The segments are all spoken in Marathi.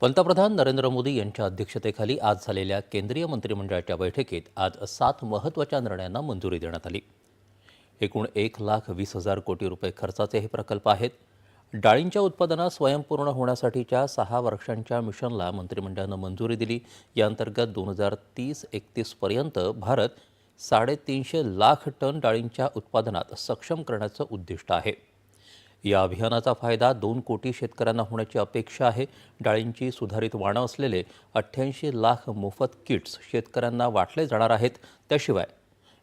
पंतप्रधान नरेंद्र मोदी यांच्या अध्यक्षतेखाली आज झालेल्या केंद्रीय मंत्रिमंडळाच्या बैठकीत आज सात महत्त्वाच्या निर्णयांना मंजुरी देण्यात आली. एकूण एक लाख वीस हजार कोटी रुपये खर्चाचे हे प्रकल्प आहेत. डाळींच्या उत्पादनात स्वयंपूर्ण होण्यासाठीच्या सहा वर्षांच्या मिशनला मंत्रिमंडळानं मंजुरी दिली. याअंतर्गत दोन हजार तीस एकतीसपर्यंत भारत साडेतीनशे लाख टन डाळींच्या उत्पादनात सक्षम करण्याचं उद्दिष्ट आहे. या अभियानाचा फायदा दोन कोटी शेतकऱ्यांना होण्याची अपेक्षा आहे. डाळींची सुधारित वाणं असलेले अठ्ठ्याऐंशी लाख मोफत किट्स शेतकऱ्यांना वाटले जाणार आहेत. त्याशिवाय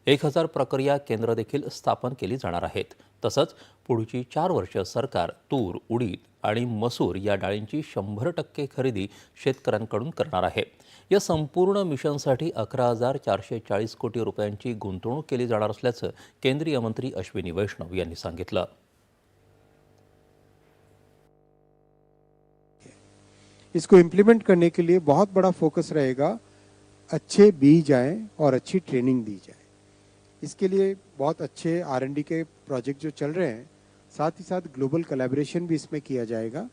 एक हजार प्रक्रिया केंद्र देखील स्थापन केली जाणार आहेत. तसंच पुढची चार वर्ष सरकार तूर उडीद आणि मसूर या डाळींची शंभर टक्के खरेदी शेतकऱ्यांकडून करणार आहे. या संपूर्ण मिशनसाठी अकरा हजार चारशे चाळीस कोटी रुपयांची गुंतवणूक केली जाणार असल्याचं केंद्रीय मंत्री अश्विनी वैष्णव यांनी सांगितलं. इसको इम्प्लीमेंट करने के लिए बहुत बड़ा फोकस रहेगा, अच्छे बीज आए और अच्छी ट्रेनिंग दी जाए। इसके लिए बहुत अच्छे आरएनडी के प्रोजेक्ट जो चल रहे हैं, साथ ही साथ ग्लोबल कोलैबोरेशन भी इसमें किया जाएगा,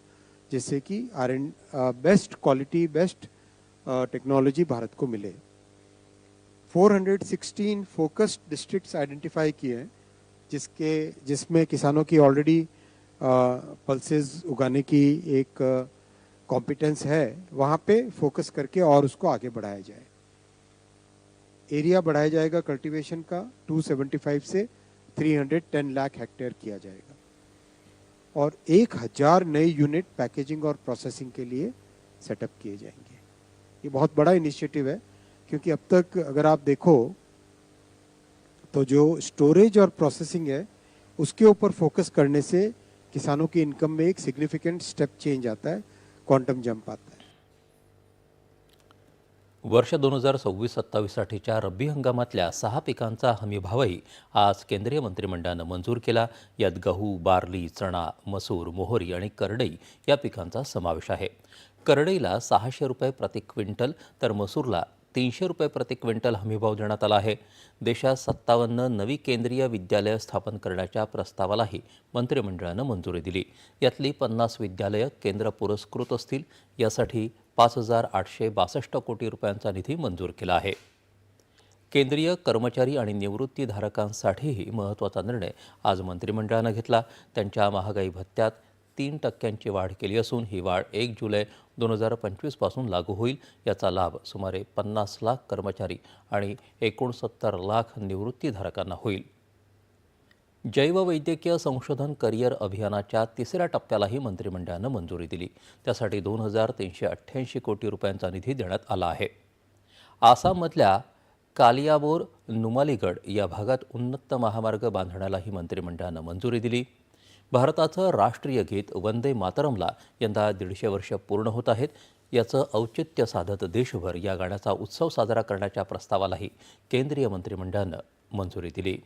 जिससे कि R N best quality best technology Bharat को मिले। 416 फोकस्ड डिस्ट्रिक्ट्स आइडेंटिफाई किए हैं, जिसके, जिसमें किसानों की ऑलरेडी पल्सेस उगाने की एक कॉम्पिटेंस है, वहाँ पे फोकस करके और उसको आगे बढ़ाया जाए। एरिया बढ़ाया जाएगा कल्टीवेशन का 275 से 310 लाख हेक्टेयर किया जाएगा। और एक हज़ार नए यूनिट पैकेजिंग और प्रोसेसिंग के लिए सेटअप किए जाएँगे। ये बहुत बड़ा इनिशिएटिव है, क्योंकि अब तक अगर आप देखो तो जो स्टोरेज और प्रोसेसिंग है, उसके ऊपर फोकस करने से किसानों की इनकम में एक सिग्निफिकेंट स्टेप चेंज आता है। क्वांटम जंप आता है वर्ष दोन हजार सव्वीस सत्तावीससाठीच्या रब्बी हंगामातल्या सहा पिकांचा हमीभावही आज केंद्रीय मंत्रिमंडळानं मंजूर केला. यात गहू बार्ली चणा मसूर मोहरी आणि करडई या पिकांचा समावेश आहे. करडईला सहाशे रुपये प्रति क्विंटल तर मसूरला तीनशे रुपये प्रति क्विंटल हमीभाव देण्यात आला आहे. देशात सत्तावन्न नवी केंद्रीय विद्यालयं स्थापन करण्याच्या प्रस्तावालाही मंत्रिमंडळानं मंजुरी दिली. यातली पन्नास विद्यालयं केंद्र पुरस्कृत असतील यासाठी पाच हजार आठशे बासष्ट कोटी रुपयांचा निधी मंजूर केला आहे. केंद्रीय कर्मचारी आणि निवृत्तीधारकांसाठीही महत्त्वाचा निर्णय आज मंत्रिमंडळानं घेतला. त्यांच्या महागाई भत्त्यात तीन टक्क्यांची वाढ केली असून ही वाढ एक जुलै दोन हजार पंचवीसपासून लागू होईल. याचा लाभ सुमारे पन्नास लाख कर्मचारी आणि एकोणसत्तर लाख निवृत्तीधारकांना होईल. जैववैद्यकीय संशोधन करिअर अभियानाच्या तिसऱ्या टप्प्यालाही मंत्रिमंडळानं मंजुरी दिली. त्यासाठी दोन हजार तीनशे अठ्ठ्याऐंशी कोटी रुपयांचा निधी देण्यात आला आहे. आसाममधल्या कालियाबोर नुमालीगड या भागात उन्नत महामार्ग बांधण्यालाही मंत्रिमंडळानं मंजुरी दिली. भारताचं राष्ट्रीय गीत वंदे मातरमला यंदा दीडशे वर्ष पूर्ण होत आहेत. याचं औचित्य साधत देशभर या गाण्याचा उत्सव साजरा करण्याच्या प्रस्तावालाही केंद्रीय मंत्रिमंडळानं मंजुरी दिली.